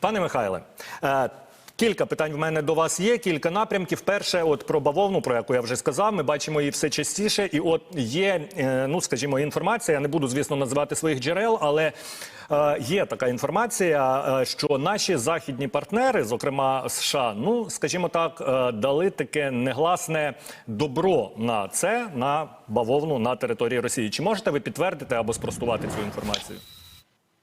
Пане Михайле, е, кілька питань в мене до вас є, кілька напрямків. Перше, от про бавовну, про яку я вже сказав, ми бачимо її все частіше. І от є, е, ну скажімо, інформація. Я не буду, звісно, називати своїх джерел, але е, є така інформація, що наші західні партнери, зокрема США, ну скажімо так, дали таке негласне добро на це на бавовну на території Росії. Чи можете ви підтвердити або спростувати цю інформацію?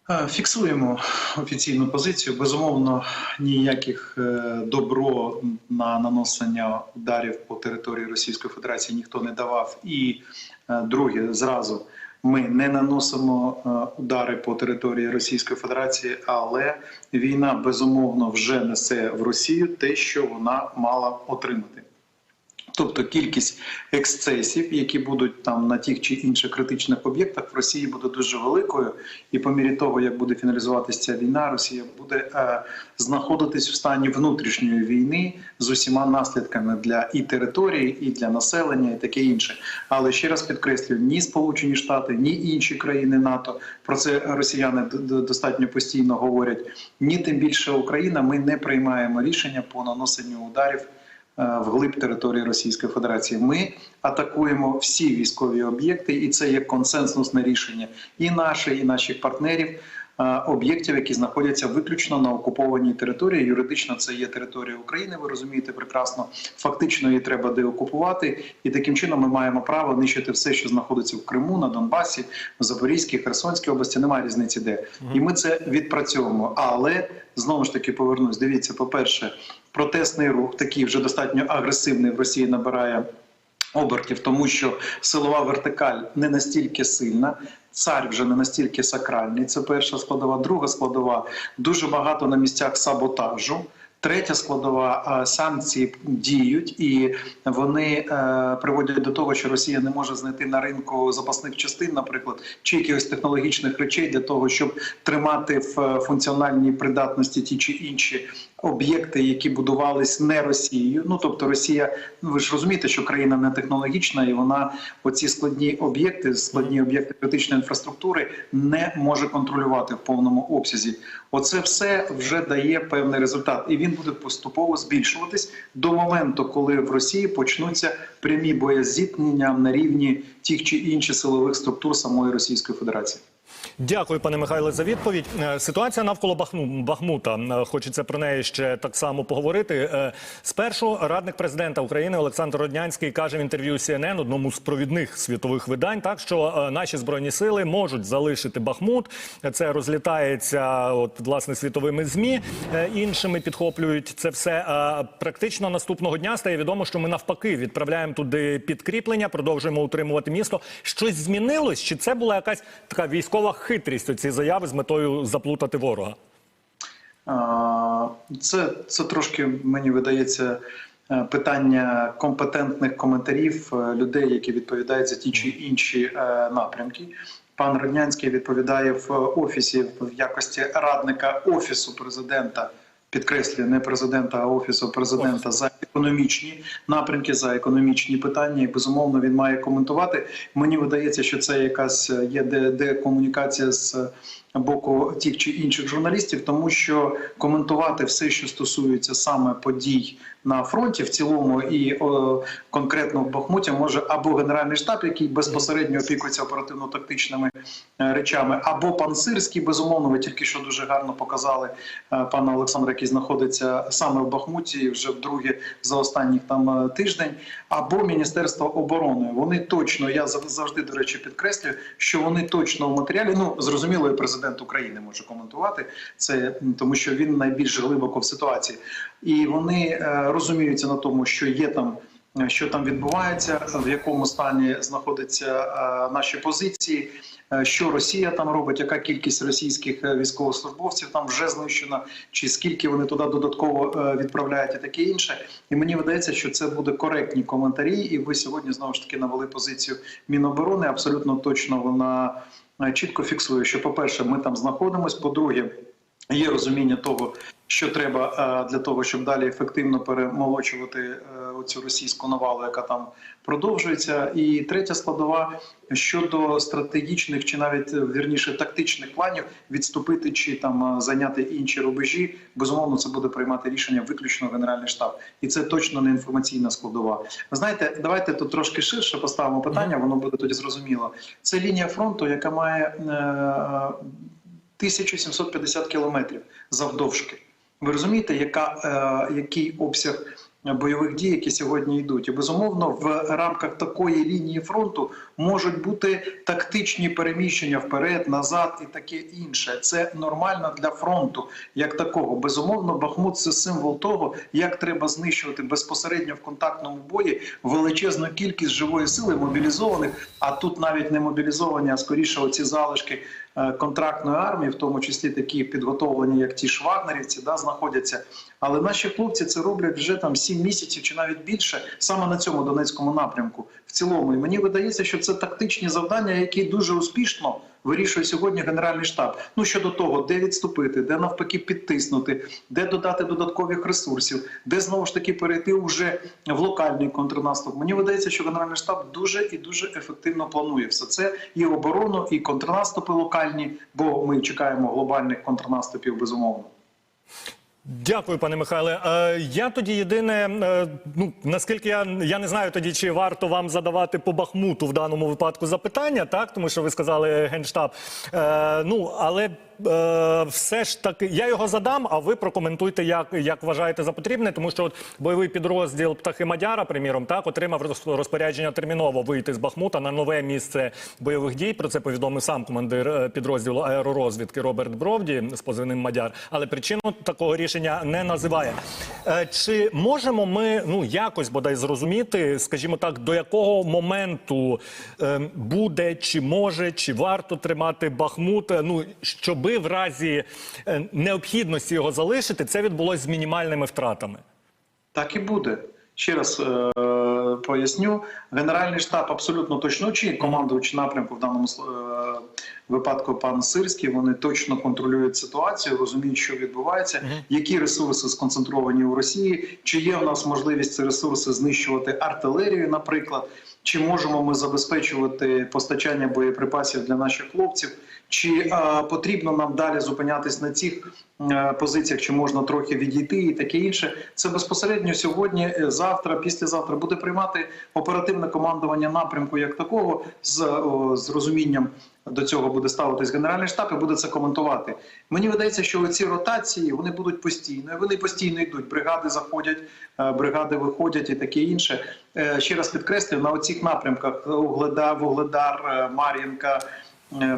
Е, Фіксуємо офіційну позицію. Безумовно, ніяких е, добро на наносення ударів по території Російської Федерації ніхто не давав. І е, друге, зразу ми не наносимо удари по території Російської Федерації, але війна безумовно вже несе в Росію те, що вона мала отримати. Тобто кількість ексцесів, які будуть там на тих чи інших критичних об'єктах, в Росії буде дуже великою, і по мірі того, як буде фіналізуватися ця війна, Росія буде е, знаходитись в стані внутрішньої війни з усіма наслідками для і території, і для населення, і таке інше. Але ще раз підкреслюю: ні Сполучені Штати, ні інші країни НАТО про це росіяни достатньо постійно говорять. Ні, тим більше Україна. Ми не приймаємо рішення по наносенню ударів вглиб території Російської Федерації. Ми атакуємо всі військові об'єкти, і це є консенсусне рішення і наше, і наших партнерів. Е, Об'єктів, які знаходяться виключно на окупованій території, юридично це є територія України. Ви розумієте прекрасно. Фактично її треба деокупувати, і таким чином ми маємо право нищити все, що знаходиться в Криму, на Донбасі, в Запорізькій, Херсонській області. Немає різниці, де і ми це відпрацьовуємо. Але знову ж таки повернусь. Дивіться, по перше, протестний рух такий вже достатньо агресивний в Росії набирає обертів, тому що силова вертикаль не настільки сильна. Цар вже не настільки сакральний. Це перша складова. Друга складова дуже багато на місцях саботажу. Третя складова санкції діють, і вони е, приводять до того, що Росія не може знайти на ринку запасних частин, наприклад, чи якихось технологічних речей для того, щоб тримати в е, функціональній придатності ті чи інші об'єкти, які будувались не Росією. Ну тобто Росія, ну ви ж розумієте, що країна не технологічна, і вона оці складні об'єкти, складні об'єкти критичної інфраструктури не може контролювати в повному обсязі. Оце все вже дає певний результат, і він буде поступово збільшуватись до моменту, коли в Росії почнуться прямі боєзіткнення на рівні тих чи інших силових структур самої Російської Федерації. Дякую, пане Михайле, за відповідь. Е, Ситуація навколо Бахну- Бахмута. Е, Хочеться про неї ще так само поговорити. Е, Спершу радник президента України Олександр Роднянський каже в інтерв'ю CNN, одному з провідних світових видань, так що наші збройні сили можуть залишити Бахмут. Це розлітається от власне світовими змі. Іншими підхоплюють це все. Практично наступного дня стає відомо, що ми навпаки відправляємо туди підкріплення, продовжуємо утримувати місто. Щось змінилось? Чи це була якась така військова хитрість? Оці заяви з метою заплутати ворога? Це, це трошки мені видається е, питання компетентних коментарів е, людей, які відповідають за ті чи інші е, напрямки. Пан Роднянський відповідає в офісі в якості радника офісу президента. Підкреслюю, не президента, а офісу президента за економічні напрямки, за економічні питання. І безумовно він має коментувати. Мені видається, що це якась е, є де, де комунікація з боку тих чи інших журналістів, тому що коментувати все, що стосується саме подій на фронті, в цілому і о, конкретно в Бахмуті, може або генеральний штаб, який безпосередньо опікується оперативно-тактичними е, речами, або пан Сирський, безумовно, ви тільки що дуже гарно показали е, пана Олександра, який знаходиться саме в Бахмуті вже вдруге за останніх там е, тиждень, або Міністерство оборони. Вони точно, я зав- завжди до речі підкреслюю, що вони точно в матеріалі. Ну зрозуміло, і президент України може коментувати це, тому що він найбільш глибоко в ситуації, і вони е, розуміються на тому, що є там. е, Що там відбувається, в якому стані знаходяться е, наші позиції, що Росія там робить, яка кількість російських військовослужбовців там вже знищена, чи скільки вони туди додатково відправляють, і таке інше. І мені видається, що це буде коректні коментарі. І ви сьогодні знову ж таки навели позицію Міноборони. Абсолютно точно вона чітко фіксує, що, по-перше, ми там знаходимося. По-друге, є розуміння того, що треба е, для того, щоб далі ефективно перемолочувати е, оцю російську навалу, яка там продовжується. І третя складова щодо стратегічних чи навіть е, вірніше тактичних планів відступити чи там зайняти інші рубежі. Безумовно, це буде приймати рішення виключно Генеральний штаб, і це точно не інформаційна складова. Ви знаєте, давайте тут трошки ширше поставимо питання. Воно буде тоді зрозуміло. Це лінія фронту, яка має е, 1750 кілометрів завдовжки. Ви розумієте, яка, е, який обсяг бойових дій, які сьогодні йдуть? І безумовно, в рамках такої лінії фронту можуть бути тактичні переміщення вперед, назад і таке інше. Це нормально для фронту, як такого. Безумовно, Бахмут це символ того, як треба знищувати безпосередньо в контактному бої величезну кількість живої сили мобілізованих. А тут навіть не мобілізовані, а скоріше оці залишки е, контрактної армії, в тому числі такі підготовлені, як ті ж вагнерівці, да, знаходяться. Але наші хлопці це роблять вже там 7 місяців чи навіть більше саме на цьому Донецькому напрямку. В цілому, і мені видається, що це тактичні завдання, які дуже успішно вирішує сьогодні Генеральний штаб. Ну щодо того, де відступити, де навпаки підтиснути, де додати додаткових ресурсів, де знову ж таки перейти вже в локальний контрнаступ. Мені видається, що Генеральний штаб дуже і дуже ефективно планує все це і оборону, і контрнаступи локальні, бо ми чекаємо глобальних контрнаступів безумовно. Дякую, пане Михайле. Е, я тоді єдине, е, ну наскільки я я не знаю тоді, чи варто вам задавати по Бахмуту в даному випадку запитання, так тому що ви сказали генштаб. Е, ну але е, все ж таки я його задам, а ви прокоментуйте, як, як вважаєте за потрібне, тому що от бойовий підрозділ птахи Мадяра, приміром, так отримав роз- розпорядження терміново вийти з Бахмута на нове місце бойових дій. Про це повідомив сам командир е, підрозділу аеророзвідки Роберт Бровді з позивним Мадяр. Але причину такого рішення не називає. Е, Чи можемо ми ну якось бодай зрозуміти, скажімо так, до якого моменту е, буде, чи може, чи варто тримати Бахмут? е, Ну щоби в разі е, необхідності його залишити, це відбулося з мінімальними втратами. Так і буде. Ще раз е, поясню. Генеральний штаб абсолютно точно чи командувач напрямку в даному е, випадку пан Сирський. Вони точно контролюють ситуацію, розуміють, що відбувається, які ресурси сконцентровані у Росії, чи є у нас можливість ці ресурси знищувати артилерію, наприклад, чи можемо ми забезпечувати постачання боєприпасів для наших хлопців. Чи е, потрібно нам далі зупинятись на цих е, позиціях, чи можна трохи відійти і таке інше? Це безпосередньо сьогодні, е, завтра, післязавтра буде приймати оперативне командування напрямку як такого з, о, з розумінням. До цього буде ставитись генеральний штаб і буде це коментувати. Мені видається, що ці ротації вони будуть постійно. Вони постійно йдуть. Бригади заходять, е, бригади виходять і таке інше. Е, Ще раз підкреслюю на оцих напрямках Угледар, Вугледар, е, Мар'їнка.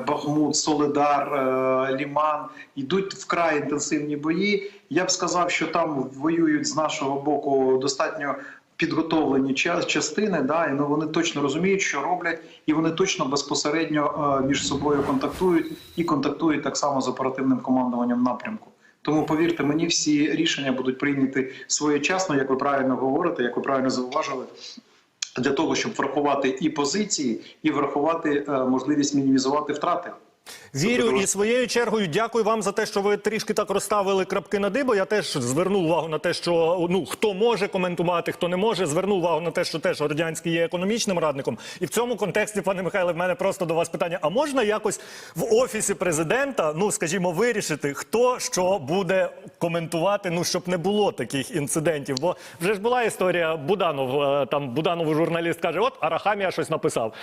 Бахмут, Солидар, е, Ліман йдуть вкрай інтенсивні бої. Я б сказав, що там воюють з нашого боку достатньо підготовлені ча- частини. Да, і ну, вони точно розуміють, що роблять, і вони точно безпосередньо е, між собою контактують і контактують так само з оперативним командуванням напрямку. Тому повірте мені, всі рішення будуть прийняті своєчасно, як ви правильно говорите, як ви правильно зауважили для того, щоб врахувати і позиції, і врахувати е, можливість мінімізувати втрати. Вірю і своєю чергою дякую вам за те, що ви трішки так розставили крапки над «і», бо Я теж звернув увагу на те, що ну хто може коментувати, хто не може. Звернув увагу на те, що теж Родянський є економічним радником. І в цьому контексті, пане Михайле, в мене просто до вас питання: а можна якось в офісі президента, ну скажімо, вирішити, хто що буде коментувати, ну щоб не було таких інцидентів? Бо вже ж була історія Буданов. е, Там Буданову журналіст каже: От Арахамія щось написав.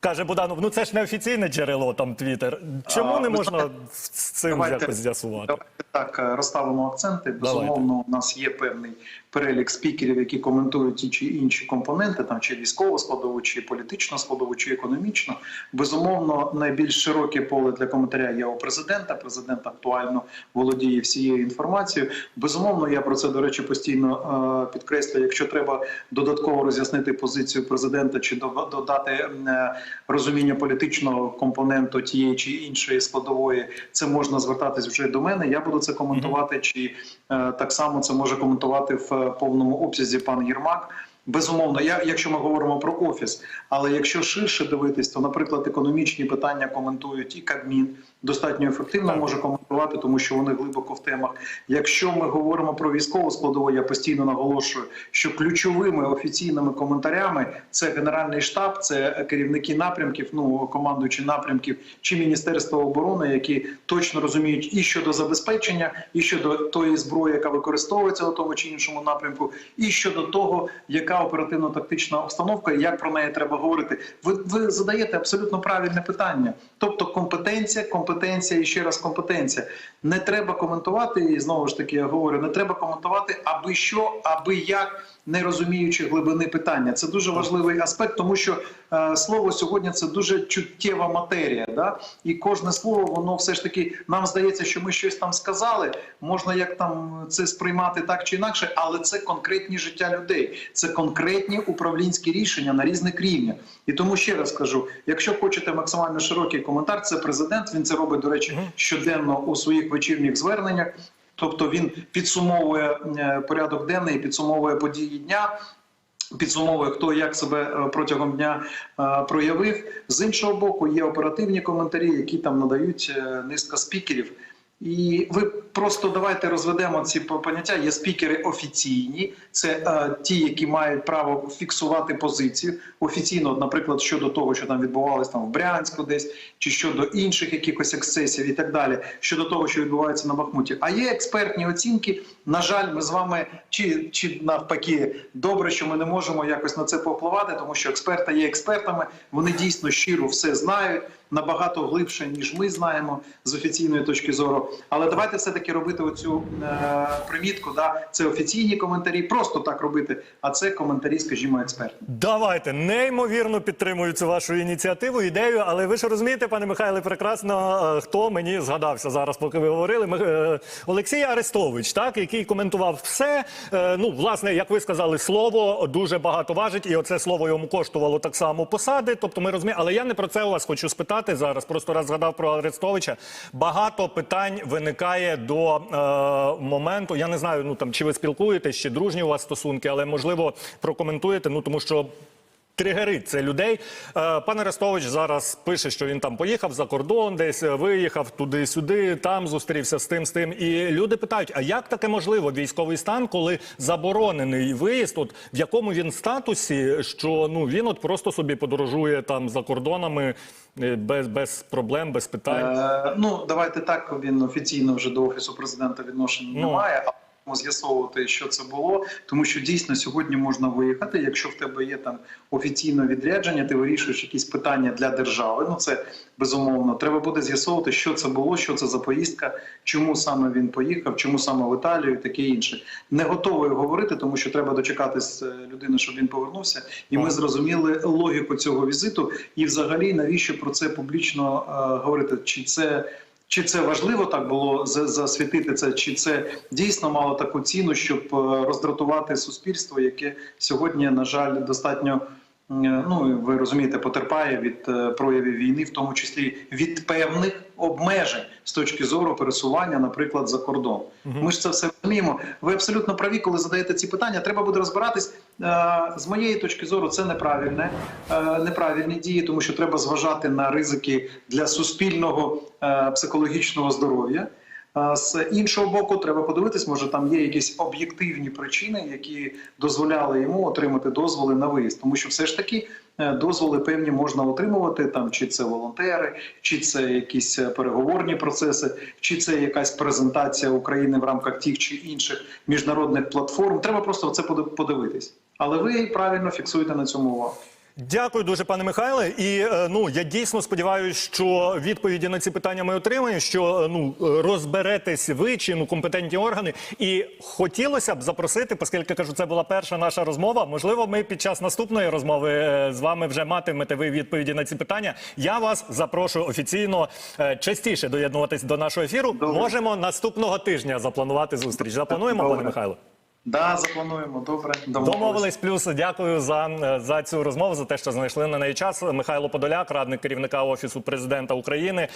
Каже Буданов, ну це ж не офіційне джерело, там Твіттер. Чому А, не можна знаєте, з цим давайте- якось з'ясувати? Давайте так е, розставимо акценти. Безумовно, у нас є певний перелік спікерів, які коментують ті чи інші компоненти, там чи військову складову, чи політичну складову, чи економічну. Безумовно, найбільш широке поле для коментаря є у президента. Президент актуально володіє всією інформацією. Безумовно, я про це до речі постійно е, підкреслюю. Якщо треба додатково роз'яснити позицію президента чи додати е, розуміння політичного компоненту тієї чи іншої складової, це можна звертатись вже до мене. Я буду це коментувати. Чи е, так само це може коментувати в е, повному обсязі пан Єрмак. Безумовно, я, якщо ми говоримо про офіс, але якщо ширше дивитись, то, наприклад, економічні питання коментують і Кабмін, достатньо ефективно може коментувати, тому що вони глибоко в темах. Якщо ми говоримо про військову складову, я постійно наголошую, що ключовими офіційними коментарями це генеральний штаб, це керівники напрямків, ну командуючі напрямків чи Міністерства оборони, які точно розуміють і щодо забезпечення, і щодо тої зброї, яка використовується у тому чи іншому напрямку, і щодо того, яка оперативно-тактична обстановка, і як про неї треба говорити. Ви, ви задаєте абсолютно правильне питання. Тобто компетенція, компетенція і ще раз компетенція. Не треба коментувати, і знову ж таки я говорю, не треба коментувати, аби що, аби як, не розуміючи глибини питання. Це дуже важливий аспект, тому що е, слово сьогодні це дуже чуттєва матерія. Да? І кожне слово, воно все ж таки нам здається, що ми щось там сказали. Можна як там це сприймати так чи інакше, але це конкретні життя людей, це конкретні управлінські рішення на різних рівнях. І тому ще раз кажу: якщо хочете максимально широкий коментар, це президент. Він це робить, до речі, щоденно у своїх вечірніх зверненнях. Тобто він підсумовує е, порядок денний, підсумовує події дня. Підсумовує, хто як себе е, протягом дня е, проявив. З іншого боку, є оперативні коментарі, які там надають низка спікерів. І ви просто давайте розведемо ці поняття. Є спікери офіційні, це е, ті, які мають право фіксувати позицію офіційно, наприклад, щодо того, що там відбувалось там в Брянську, десь чи щодо інших якихось ексцесів і так далі, щодо того, що відбувається на Бахмуті. А є експертні оцінки. На жаль, ми з вами чи, чи навпаки, добре, що ми не можемо якось на це повпливати, тому що експерти є експертами. Вони дійсно щиро все знають. Набагато глибше ніж ми знаємо з офіційної точки зору. Але давайте все таки робити оцю е, примітку. Да, це офіційні коментарі, просто так робити. А це коментарі, скажімо, експертні. Давайте неймовірно підтримую цю вашу ініціативу, ідею. Але ви ж розумієте, пане Михайле, прекрасно е, хто мені згадався зараз, поки ви говорили. Ми- е, Олексій Арестович, так який коментував все. Е, Ну, власне, як ви сказали, слово дуже багато важить, і оце слово йому коштувало так само посади. Тобто, ми розуміємо, але я не про це у вас хочу спитати зараз. Просто раз згадав про Арестовича. Багато питань виникає до е, моменту. Я не знаю, ну там чи ви спілкуєтесь, чи дружні у вас стосунки, але можливо прокоментуєте. Ну тому що. Тригерить це людей. Е, Пан Арестович зараз пише, що він там поїхав за кордон, десь е, виїхав туди-сюди, там зустрівся з тим, з тим. І люди питають: а як таке можливо військовий стан, коли заборонений виїзд? От в якому він статусі, що ну він от просто собі подорожує там за кордонами е, без, без проблем, без питань. Е, ну давайте так. Він офіційно вже до офісу президента відношення Ну. немає. Будемо з'ясовувати, що це було, тому що дійсно сьогодні можна виїхати. Якщо в тебе є там офіційне відрядження, ти вирішуєш якісь питання для держави. Ну це безумовно. Треба буде з'ясовувати, що це було, що це за поїздка, чому саме він поїхав, чому саме в Італію, і таке інше. Не готовий говорити, тому що треба дочекатись е, людини, щоб він повернувся, і ми зрозуміли логіку цього візиту. І, взагалі, навіщо про це публічно е, говорити? Чи це чи це важливо так було за- засвітити це, чи це дійсно мало таку ціну, щоб е, роздратувати суспільство, яке сьогодні, на жаль, достатньо. Е, Ну, ви розумієте, потерпає від е, проявів війни, в тому числі від певних обмежень з точки зору пересування, наприклад, за кордон. Ми ж це все розуміємо. Ви абсолютно праві, коли задаєте ці питання. Треба буде розбиратись Е, з моєї точки зору. Це неправильне, неправильні дії, тому що треба зважати на ризики для суспільного психологічного здоров'я. А З іншого боку, треба подивитись, може там є якісь об'єктивні причини, які дозволяли йому отримати дозволи на виїзд, тому що все ж таки е, дозволи певні можна отримувати там, чи це волонтери, чи це якісь е, переговорні процеси, чи це якась презентація України в рамках тих чи інших міжнародних платформ. Треба просто це поди- подивитись. Але ви правильно фіксуєте на цьому увагу. Дякую дуже, пане Михайле. І е, ну я дійсно сподіваюся, що відповіді на ці питання ми отримаємо. Що е, ну розберетесь ви чи ну компетентні органи. І хотілося б запросити, оскільки кажу, це була перша наша розмова. Можливо, ми під час наступної розмови е, з вами вже матимете ви відповіді на ці питання. Я вас запрошую офіційно частіше доєднуватись до нашого ефіру. Добре. Можемо наступного тижня запланувати зустріч. Заплануємо, Добре. пане Михайло. Да, заплануємо. Добре, Домовились плюс. Дякую за, за цю розмову, за те, що знайшли на неї час. Михайло Подоляк, радник керівника офісу президента України.